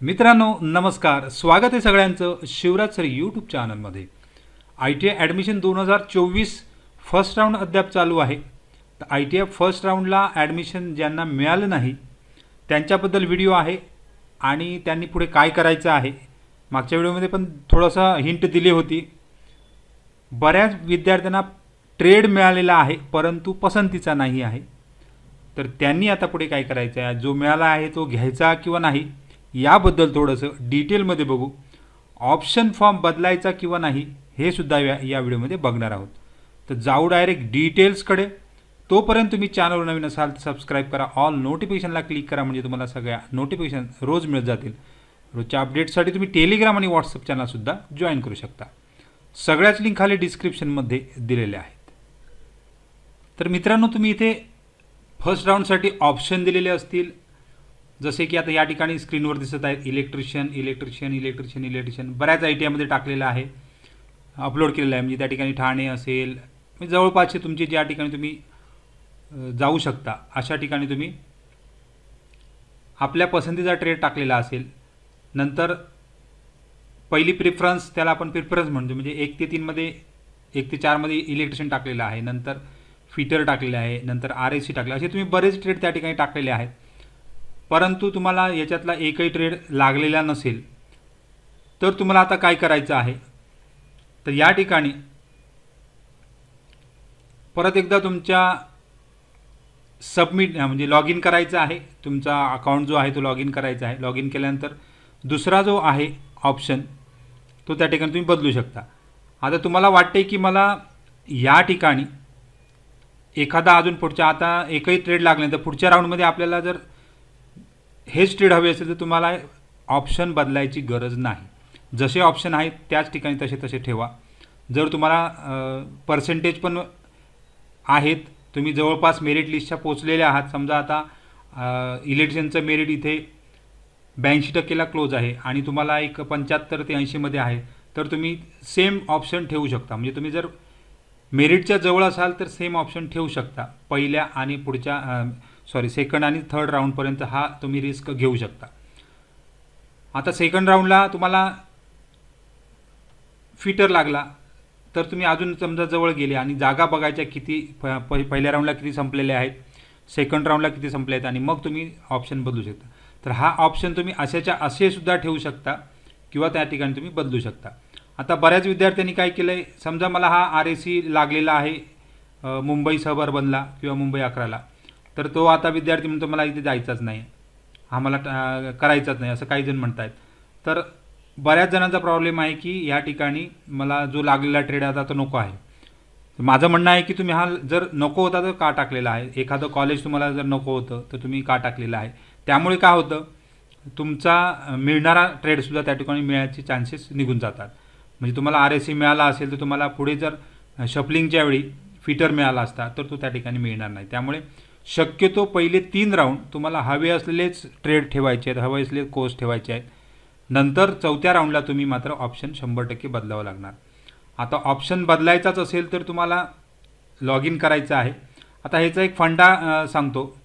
मित्रांनो नमस्कार. स्वागत आहे सगळ्यांचं शिवराज सर यूट्यूब चॅनलमध्ये आय टी आय ॲडमिशन दोन हजार चोवीस फर्स्ट राऊंड अद्याप चालू आहे. तर आय टी आय फर्स्ट राऊंडला ॲडमिशन ज्यांना मिळालं नाही त्यांच्याबद्दल व्हिडिओ आहे आणि त्यांनी पुढे काय करायचं आहे मागच्या व्हिडिओमध्ये पण थोडंसं हिंट दिली होती. बऱ्याच विद्यार्थ्यांना ट्रेड मिळालेला आहे परंतु पसंतीचा नाही आहे. तर त्यांनी आता पुढे काय करायचं आहे? जो मिळाला आहे तो घ्यायचा किंवा नाही? याबद्दल थोडंसं डिटेलमध्ये बघू. ऑप्शन फॉर्म बदलायचा किंवा नाही हे सुद्धा या या व्हिडिओमध्ये बघणार आहोत. तर जाऊ डायरेक्ट डिटेल्सकडे तोपर्यंत तुम्ही चॅनलवर नवीन असाल तर सबस्क्राईब करा. ऑल नोटिफिकेशनला क्लिक करा म्हणजे तुम्हाला सगळ्या नोटिफिकेशन रोज मिळत जातील. रोजच्या अपडेटसाठी तुम्ही टेलिग्राम आणि व्हॉट्सअप चॅनलसुद्धा जॉईन करू शकता. सगळ्याच लिंक खाली डिस्क्रिप्शनमध्ये दिलेल्या आहेत. तर मित्रांनो तुम्ही इथे फर्स्ट राऊंडसाठी ऑप्शन दिलेले असतील. जसे की आता या ठिकाणी स्क्रीनवर दिसत आहेत इलेक्ट्रिशियन इलेक्ट्रिशियन इलेक्ट्रिशियन इलेक्ट्रिशियन बऱ्याच आय टी आयमध्ये टाकलेलं आहे. अपलोड केलेलं आहे. म्हणजे त्या ठिकाणी ठाणे असेल म्हणजे जवळपासचे तुमचे ज्या ठिकाणी तुम्ही जाऊ शकता अशा ठिकाणी तुम्ही आपल्या पसंतीचा ट्रेड टाकलेला असेल. नंतर पहिली प्रिफरन्स त्याला आपण प्रिफरन्स म्हणतो. म्हणजे एक ते तीनमध्ये एक ते चारमध्ये इलेक्ट्रिशियन टाकलेलं आहे. नंतर फिटर टाकलेलं आहे. नंतर आर ए सी टाकले असे तुम्ही बरेच ट्रेड त्या ठिकाणी टाकलेले आहेत. परंतु तुम्हाला याच्यातला एकही ट्रेड लागलेला नसेल तर तुम्हाला आता काय करायचं आहे? तर या ठिकाणी परत एकदा तुमच्या सबमिट म्हणजे लॉग इन करायचं आहे. तुमचा अकाउंट जो आहे तो लॉग इन करायचा आहे. लॉग इन केल्यानंतर दुसरा जो आहे ऑप्शन तो त्या ठिकाणी तुम्ही बदलू शकता. आता तुम्हाला वाटते की मला या ठिकाणी एखादा अजून पुढच्या आता एकही ट्रेड लागले तर पुढच्या राऊंडमध्ये आपल्याला जर हेच ट्रेड हवे असेल तर तुम्हाला ऑप्शन बदलायची गरज नाही. जसे ऑप्शन आहेत त्याच ठिकाणी तसे तसे ठेवा. जर तुम्हाला पर्सेंटेज पण आहेत तुम्ही जवळपास मेरिट लिस्टच्या पोचलेले आहात. समजा आता इलेक्शनचं मेरिट इथे ब्याऐंशी टक्केला क्लोज आहे आणि तुम्हाला एक पंच्याहत्तर ते ऐंशीमध्ये आहे तर तुम्ही सेम ऑप्शन ठेवू शकता. म्हणजे तुम्ही जर मेरिटच्या जवळ असाल तर सेम ऑप्शन ठेवू शकता. पहिल्या आणि पुढच्या सॉरी सेकंड आणि थर्ड राऊंडपर्यंत हा तुम्ही रिस्क घेऊ शकता. आता सेकंड राऊंडला तुम्हाला फिटर लागला तर तुम्ही अजून समजा जवळ गेले आणि जागा बघायच्या किती प पहिल्या राऊंडला किती संपलेल्या आहेत सेकंड राऊंडला किती संपले आहेत आणि मग तुम्ही ऑप्शन बदलू शकता. तर हा ऑप्शन तुम्ही असेच्या असे सुद्धा ठेवू शकता किंवा त्या ठिकाणी तुम्ही बदलू शकता. आता बऱ्याच विद्यार्थ्यांनी काय केलं आहे समजा मला हा आर ए सी लागलेला आहे मुंबई मुंबई बनला किंवा मुंबई अकराला. तर तो आता विद्यार्थी म्हणतो मला इथे जायचाच नाही. हा मला ट- करायचाच नाही असं काही जण म्हणत आहेत तर बऱ्याच जणांचा प्रॉब्लेम आहे की या ठिकाणी मला जो लागलेला ट्रेड आता तो नको आहे. माझं म्हणणं आहे की तुम्ही हा जर नको होता तर का टाकलेला आहे? एखादं कॉलेज तुम्हाला जर नको होतं तर तुम्ही का टाकलेलं आहे? त्यामुळे काय होतं? तुमचा मिळणारा ट्रेडसुद्धा त्या ठिकाणी मिळायचे चान्सेस निघून जातात. म्हणजे तुम्हाला आर एस सी मिळाला असेल तर तुम्हाला पुढे जर शफलिंगच्या वेळी फिटर मिळाला असता तर तो त्या ठिकाणी मिळणार नाही. त्यामुळे शक्यतो पहिले तीन राऊंड तुम्हाला हवे असलेलेच ट्रेड ठेवायचे आहेत हवे असलेले कोर्स ठेवायचे आहेत. नंतर चौथ्या राऊंडला तुम्ही मात्र ऑप्शन शंभर टक्के बदलावं लागणार. आता ऑप्शन बदलायचाच असेल तर तुम्हाला लॉग इन करायचं आहे. आता ह्याचा एक फंडा सांगतो.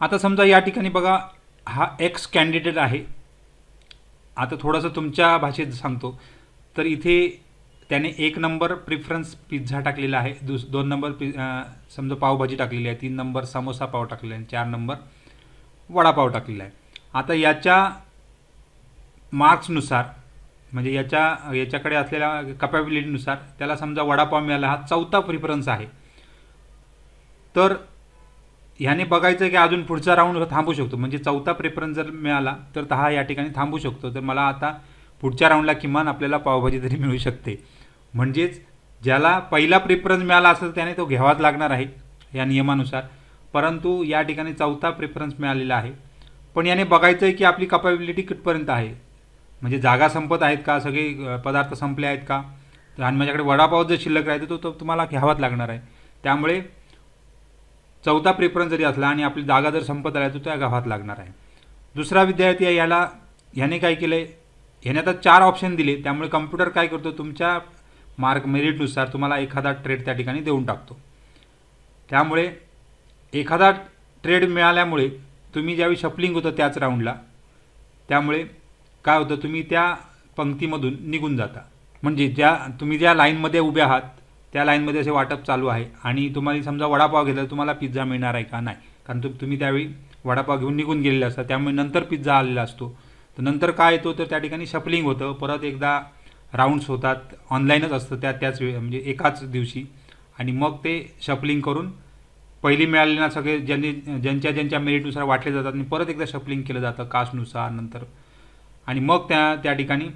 आता समजा या ठिकाणी बघा हा एक्स कॅन्डिडेट आहे. आता थोडंसं तुमच्या भाषेत सांगतो. तर इथे त्याने एक नंबर प्रिफरन्स पिझ्झा टाकलेला आहे. दुस दोन नंबर पि समजा पावभाजी टाकलेली आहे. तीन नंबर समोसा पाव टाकलेला आहे. चार नंबर वडापाव टाकलेला आहे. आता याच्या मार्क्सनुसार म्हणजे याच्या याच्याकडे असलेल्या कपॅबिलिटीनुसार त्याला समजा वडापाव मिळाला हा चौथा प्रिफरन्स आहे. तर ह्याने बघायचं की अजून पुढचा राऊंड थांबू शकतो. म्हणजे चौथा प्रेफरन्स जर मिळाला तर हा या ठिकाणी थांबू शकतो. तर मला आता पुढच्या राऊंडला किमान आपल्याला पावभाजी तरी मिळू शकते. म्हणजेच ज्याला पहिला प्रेफरन्स मिळाला असेल त्याने तो घ्यावाच लागणार आहे या नियमानुसार. परंतु या ठिकाणी चौथा प्रेफरन्स मिळालेला आहे. पण याने बघायचं आहे की आपली कपॅबिलिटी कुठपर्यंत आहे. म्हणजे जागा संपत आहेत का? सगळे पदार्थ संपले आहेत का? आणि माझ्याकडे वडापाव जर शिल्लक राहतो तो तो तुम्हाला घ्यावाच लागणार आहे. त्यामुळे चौथा प्रेफरन्स जरी असला आणि आपली जागा जर संपत आल्या तर त्या घ्यावाच लागणार आहे. दुसरा विद्यार्थी आहे याला ह्याने काय केलं आहे ह्याने आता चार ऑप्शन दिले. त्यामुळे कम्प्युटर काय करतो? तुमच्या मार्क मेरिटनुसार तुम्हाला एखादा ट्रेड त्या ठिकाणी देऊन टाकतो. त्यामुळे एखादा ट्रेड मिळाल्यामुळे तुम्ही ज्यावेळी शफलिंग होतं त्याच राऊंडला त्यामुळे काय होतं? तुम्ही त्या पंक्तीमधून निघून जाता. म्हणजे ज्या तुम्ही ज्या लाईनमध्ये उभे आहात त्या लाईनमध्ये असे वाटप चालू आहे. आणि तुम्हाला समजा वडापाव घेतला तुम्हाला पिझ्झा मिळणार आहे का? नाही. कारण तुम्ही त्यावेळी वडापाव घेऊन निघून गेलेले असता. त्यामुळे नंतर पिझ्झा आलेला असतो. तर नंतर काय येतो तर त्या ठिकाणी शफलिंग होतं. परत एकदा राऊंड्स होतात. ऑनलाईनच असतं त्या त्याच वेळ म्हणजे एकाच दिवशी. आणि मग ते शफलिंग करून पहिली मिळालेल्या सगळे ज्यांनी ज्यांच्या ज्यांच्या मेरिटनुसार वाटले जातात आणि परत एकदा शफलिंग केलं जातं कास्टनुसार नंतर. आणि मग त्या त्या ठिकाणी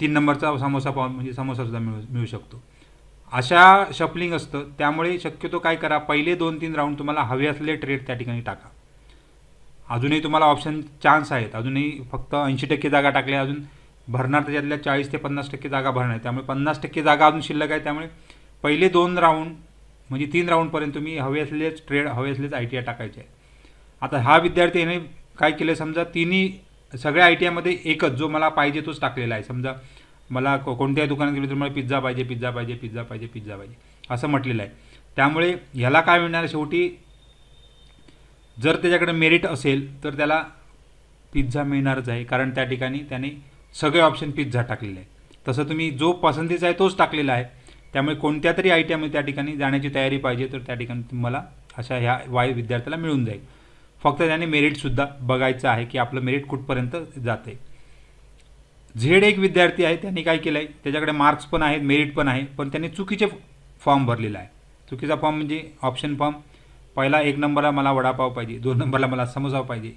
तीन नंबरचा समोसा पाव म्हणजे समोसासुद्धा मिळू मिळू शकतो. अशा शफलिंग असतं. त्यामुळे शक्यतो काय करा पहिले दोन तीन राऊंड तुम्हाला हवे असलेले ट्रेड त्या ठिकाणी टाका. अजूनही तुम्हाला ऑप्शन चान्स आहेत. अजूनही फक्त ऐंशी टक्के जागा टाकल्या अजून भरणार त्याच्यातल्या चाळीस ते पन्नास टक्के जागा भरणार. आहे त्यामुळे पन्नास टक्के जागा अजून शिल्लक आहे. त्यामुळे पहिले दोन राऊंड म्हणजे तीन राऊंडपर्यंत तुम्ही हवे असलेलेच ट्रेड हवे असलेच आय टी आय टाकायचे आहे आता हा विद्यार्थी याने काय केलं समजा तिन्ही सगळ्या आय टी आयमध्ये एकच जो मला पाहिजे तोच टाकलेला आहे. समजा मला को कोणत्याही दुकानात गेलो तर मला पिझ्झा पाहिजे पिझ्झा पाहिजे पिझ्झा पाहिजे पिझ्झा पाहिजे असं म्हटलेलं आहे. त्यामुळे ह्याला काय मिळणार शेवटी? जर त्याच्याकडे मेरिट असेल तर त्याला पिझ्झा मिळणारच आहे कारण त्या ठिकाणी त्याने सगळे ऑप्शन पिझ्झा टाकलेले आहे तसं तुम्ही जो पसंतीचा आहे तोच टाकलेला आहे. त्यामुळे कोणत्या तरी आय टी आयमध्ये त्या ठिकाणी जाण्याची तयारी पाहिजे तर त्या ठिकाणी तुम्हाला अशा ह्या वाय विद्यार्थ्याला मिळून जाईल. फक्त त्याने मेरिटसुद्धा बघायचं आहे की आपलं मेरिट कुठपर्यंत जाते. झेड एक विद्यार्थी आहे त्यांनी काय केलं आहे त्याच्याकडे मार्क्स पण आहेत मेरिट पण आहे पण त्यांनी चुकीचे फॉर्म भरलेला आहे. चुकीचा फॉर्म म्हणजे ऑप्शन फॉर्म पहिला एक नंबरला मला वडापाव पाहिजे दोन नंबरला मला समोसा पाहिजे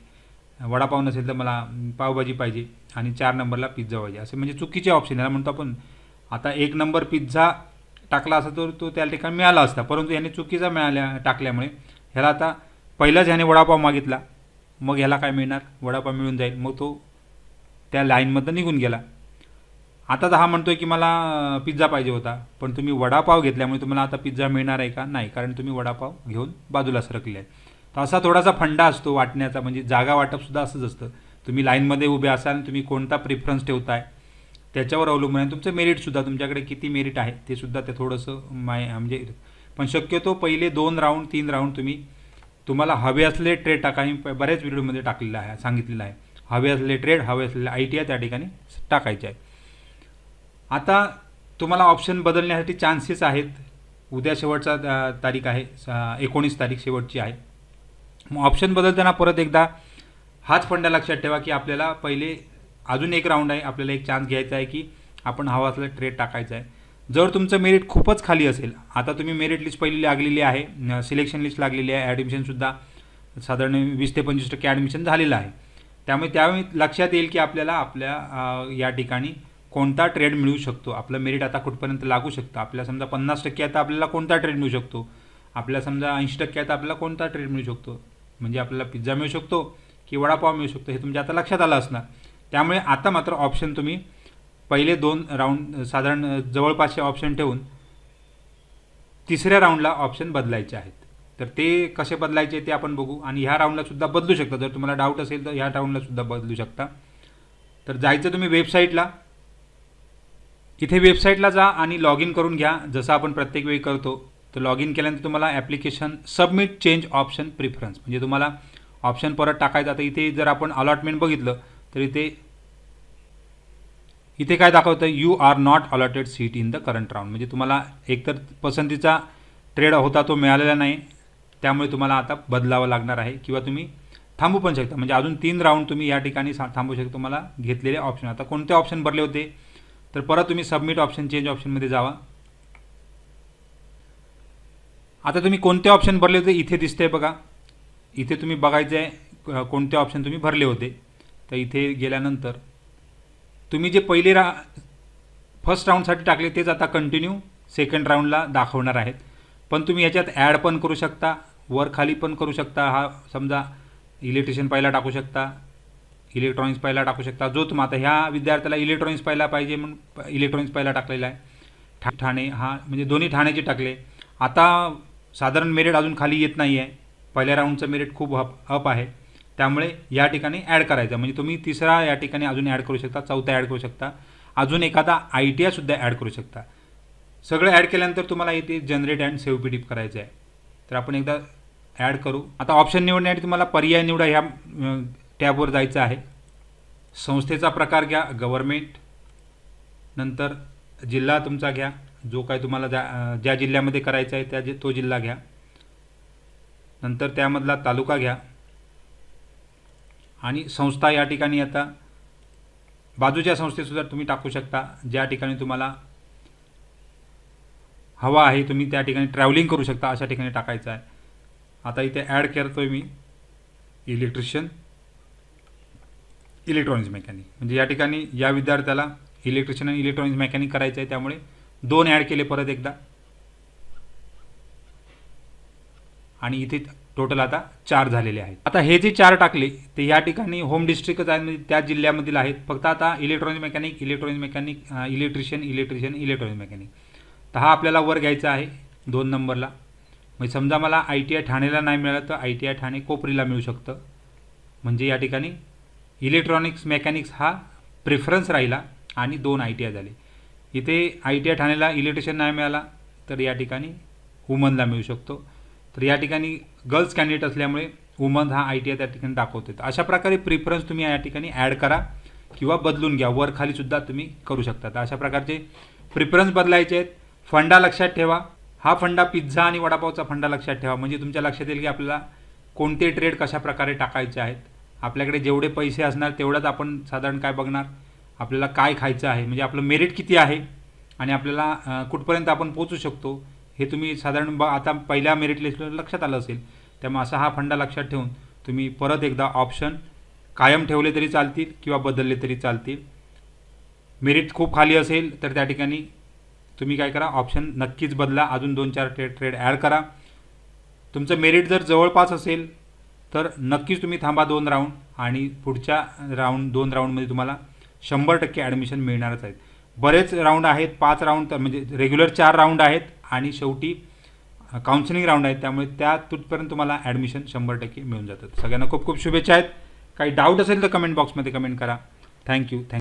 वडापाव नसेल तर मला पावभाजी पाहिजे आणि चार नंबरला पिझ्झा पाहिजे. असे म्हणजे चुकीचे ऑप्शन याला म्हणतो आपण आता एक नंबर पिझ्झा टाकला असता तर तो त्या ठिकाणी मिळाला असता परंतु याने चुकीचा मिळाल्या टाकल्यामुळे ह्याला आता पहिलाच ह्याने वडापाव मागितला. मग ह्याला काय मिळणार? वडापाव मिळून जाईल. मग तो त्या लाईनमधनं निघून गेला. आता दहा म्हणतो म्हणतोय की मला पिझ्झा पाहिजे होता. पण तुम्ही वडापाव घेतल्यामुळे तुम्हाला आता पिझ्झा मिळणार आहे का? नाही कारण तुम्ही वडापाव घेऊन बाजूला सरकले आहे तर असा थोडासा फंडा असतो वाटण्याचा म्हणजे जागा वाटपसुद्धा असंच असतं. तुम्ही लाईनमध्ये उभे असाल तुम्ही कोणता प्रिफरन्स ठेवताय त्याच्यावर अवलंबून आहे. तुमचं मेरिटसुद्धा तुमच्याकडे किती मेरिट आहे ते सुद्धा ते थोडंसं माय म्हणजे पण शक्यतो पहिले दोन राऊंड तीन राऊंड तुम्ही तुम्हाला हवे असले ट्रेड टाका. मी बऱ्याच व्हिडिओमध्ये टाकलेलं आहे सांगितलेलं आहे. हवे असले ट्रेड हवे असलेले आय टी आय त्या ठिकाणी टाकायचे आहे आता तुम्हाला ऑप्शन बदलण्यासाठी चान्सेस आहेत. उद्या शेवटचा तारीख आहे. एकोणीस तारीख शेवटची आहे. मग ऑप्शन बदलताना परत एकदा हाच फंडा लक्षात ठेवा की आपल्याला पहिले अजून एक राऊंड आहे. आपल्याला एक चान्स घ्यायचा आहे की आपण हवा असलेला ट्रेड टाकायचा आहे. जर तुमचं मेरिट खूपच खाली असेल आता तुम्ही मेरिट लिस्ट पहिली लागलेली आहे. सिलेक्शन लिस्ट लागलेली आहे. ॲडमिशनसुद्धा साधारण वीस ते पंचवीस टक्के ॲडमिशन झालेलं आहे. त्यामुळे त्यावेळी लक्षात येईल की आपल्याला आपल्या या ठिकाणी कोणता ट्रेड मिळू शकतो? आपलं मेरिट आता कुठपर्यंत लागू शकतं? आपल्याला समजा पन्नास टक्के आता आपल्याला कोणता ट्रेड मिळू शकतो? आपल्याला समजा ऐंशी टक्के आता आपल्याला कोणता ट्रेड मिळू शकतो? म्हणजे आपल्याला पिझ्झा मिळू शकतो की वडापाव मिळू शकतो हे तुमच्या आता लक्षात आलं असणार. त्यामुळे आता मात्र ऑप्शन तुम्ही पहिले दोन राऊंड साधारण जवळपासचे ऑप्शन ठेवून तिसऱ्या राऊंडला ऑप्शन बदलायचे आहेत. तर ते कसे बदलायचे ते आपण बघू. आणि ह्या राऊंडलासुद्धा बदलू शकता. जर तुम्हाला डाऊट असेल तर ह्या राऊंडलासुद्धा बदलू शकता. तर जायचं तुम्ही वेबसाईटला इथे वेबसाईटला जा आणि लॉग इन करून घ्या. जसं आपण प्रत्येक वेळी करतो तर लॉग इन केल्यानंतर तुम्हाला application submit change option preference. म्हणजे तुम्हाला ऑप्शन परत टाकायचं आता इथे जर आपण अलॉटमेंट बघितलं तर इथे इथे काय दाखवतं you are not allotted seat in the current round म्हणजे तुम्हाला एकतर पसंतीचा ट्रेड होता तो मिळालेला नाही. त्यामुळे तुम्हाला आता बदलावं लागणार आहे. किंवा तुम्ही थांबू पण शकता. म्हणजे अजून तीन राऊंड तुम्ही या ठिकाणी थांबू शकता. तुम्हाला घेतलेले ऑप्शन आता कोणते ऑप्शन भरले होते? तर परत तुम्ही सबमिट ऑप्शन चेंज ऑप्शनमध्ये जावा. आता तुम्ही कोणते ऑप्शन भरले होते? इथे दिसते बघा. इथे तुम्ही बघायचं आहे कोणते ऑप्शन तुम्ही भरले होते. तर इथे गेल्यानंतर तुम्ही जे पहिले रा फर्स्ट राऊंडसाठी टाकले तेच आता कंटिन्यू सेकंड राऊंडला दाखवणार आहेत. पण तुम्ही याच्यात ॲड पण करू शकता वर खाली पण करू शकता. हा समजा इलेक्ट्रिशियन पहिला टाकू शकता. इलेक्ट्रॉनिक्स पहिला टाकू शकता. जो तुम आता ह्या विद्यार्थ्याला इलेक्ट्रॉनिक्स पहिला पाहिजे म्हणून इलेक्ट्रॉनिक्स पहिला टाकलेला आहे. ठा ठाणे हा म्हणजे दोन्ही ठाण्याचे टाकले. आता साधारण मेरिट अजून खाली येत नाही आहे पहिल्या राऊंडचं मेरिट खूप अप अप आहे. त्यामुळे या ठिकाणी ॲड करायचं. म्हणजे तुम्ही तिसरा या ठिकाणी अजून ॲड करू शकता चौथा ॲड करू शकता. अजून एखादा आय टी आयसुद्धा ॲड करू शकता. सगळं ॲड केल्यानंतर तुम्हाला इथे जनरेट अँड सेव्ह पी टीप करायचं आहे तर आपण एकदा ॲड करू. आता ऑप्शन निवडण्यासाठी तुम्हाला पर्याय निवडा. ह्या टॅबवर जायचं आहे. संस्थेचा प्रकार घ्या गव्हर्मेंट नंतर जिल्हा तुमचा घ्या. जो काय तुम्हाला ज्या ज्या जिल्ह्यामध्ये करायचा आहे त्या जि- तो जिल्हा घ्या. नंतर त्यामधला तालुका घ्या. आणि संस्था या ठिकाणी आता बाजूच्या संस्थेसुद्धा तुम्ही टाकू शकता. ज्या ठिकाणी तुम्हाला हवा आहे तुम्ही त्या ठिकाणी ट्रॅव्हलिंग करू शकता अशा ठिकाणी टाकायचं आहे. आता इथे ॲड करतो आहे मी. इलेक्ट्रिशियन इलेक्ट्रॉनिक्स मेकॅनिक म्हणजे या ठिकाणी या विद्यार्थ्याला इलेक्ट्रिशियन आणि इलेक्ट्रॉनिक्स मेकॅनिक करायचं आहे. त्यामुळे दोन ॲड केले परत एकदा. आणि इथे टोटल आता चार झालेले आहेत. आता हे जे चार टाकले ते या ठिकाणी होम डिस्ट्रिक्टच आहेत. म्हणजे त्या जिल्ह्यामधील आहेत. फक्त आता electronic mechanic electronic mechanic electrician electrician electronic mechanic तर हा आपल्याला वर घ्यायचा आहे दोन नंबरला. म्हणजे समजा मला आय टी आय ठाणेला नाही मिळालं तर आय टी आय ठाणे कोपरीला मिळू शकतं. म्हणजे या ठिकाणी इलेक्ट्रॉनिक्स मेकॅनिक्स हा प्रेफरन्स राहिला आणि दोन आय टी आय झाले. इथे आय टी आय ठाण्याला इलेक्ट्रिशियन नाही मिळाला तर या ठिकाणी वुमनला मिळू शकतो. तर या ठिकाणी गर्ल्स कॅन्डिडेट असल्यामुळे वुमन हा आय टी आय त्या ठिकाणी दाखवते. अशा प्रकारे प्रिफरन्स तुम्ही या ठिकाणी ॲड करा किंवा बदलून घ्या. वर खालीसुद्धा तुम्ही करू शकता. तर अशा प्रकारचे प्रिफरन्स बदलायचे आहेत. फंडा लक्षात ठेवा. हा फंडा पिझ्झा आणि वडापावचा फंडा लक्षात ठेवा. म्हणजे तुमच्या लक्षात येईल की आपल्याला कोणते ट्रेड कशा प्रकारे टाकायचे आहेत. आपल्याकडे जेवढे पैसे असणार तेवढंच आपण साधारण काय बघणार? आपल्याला काय खायचं आहे? म्हणजे आपलं मेरिट किती आहे? आणि आपल्याला कुठपर्यंत आपण पोचू शकतो? हे तुम्ही साधारण ब आता पहिल्या मेरिट लिस्टला लक्षात आलं असेल. त्यामुळे असा हा फंडा लक्षात ठेवून तुम्ही परत एकदा ऑप्शन कायम ठेवले तरी चालतील किंवा बदलले तरी चालतील. मेरिट खूप खाली असेल तर त्या ठिकाणी तुम्ही काय करा ऑप्शन नक्कीच बदला. अजून दोन चार ट्रेड ट्रेड ॲड करा. तुमचं मेरिट जर जवळपास असेल तर नक्कीच तुम्ही थांबा दोन राऊंड आणि पुढच्या राऊंड दोन राऊंडमध्ये तुम्हाला शंभर टक्के ॲडमिशन मिळणारच आहेत. बरेच राऊंड आहेत पाच राऊंड तर म्हणजे रेग्युलर चार राऊंड आहेत आणि शेवटी काउन्सिलिंग राऊंड आहेत त्यामुळे त्या तुटपर्यंत तुम्हाला ॲडमिशन शंभर टक्के मिळून जातात. सगळ्यांना खूप खूप शुभेच्छा आहेत. काही डाऊट असेल तर कमेंट बॉक्समध्ये कमेंट करा. Thank you thank you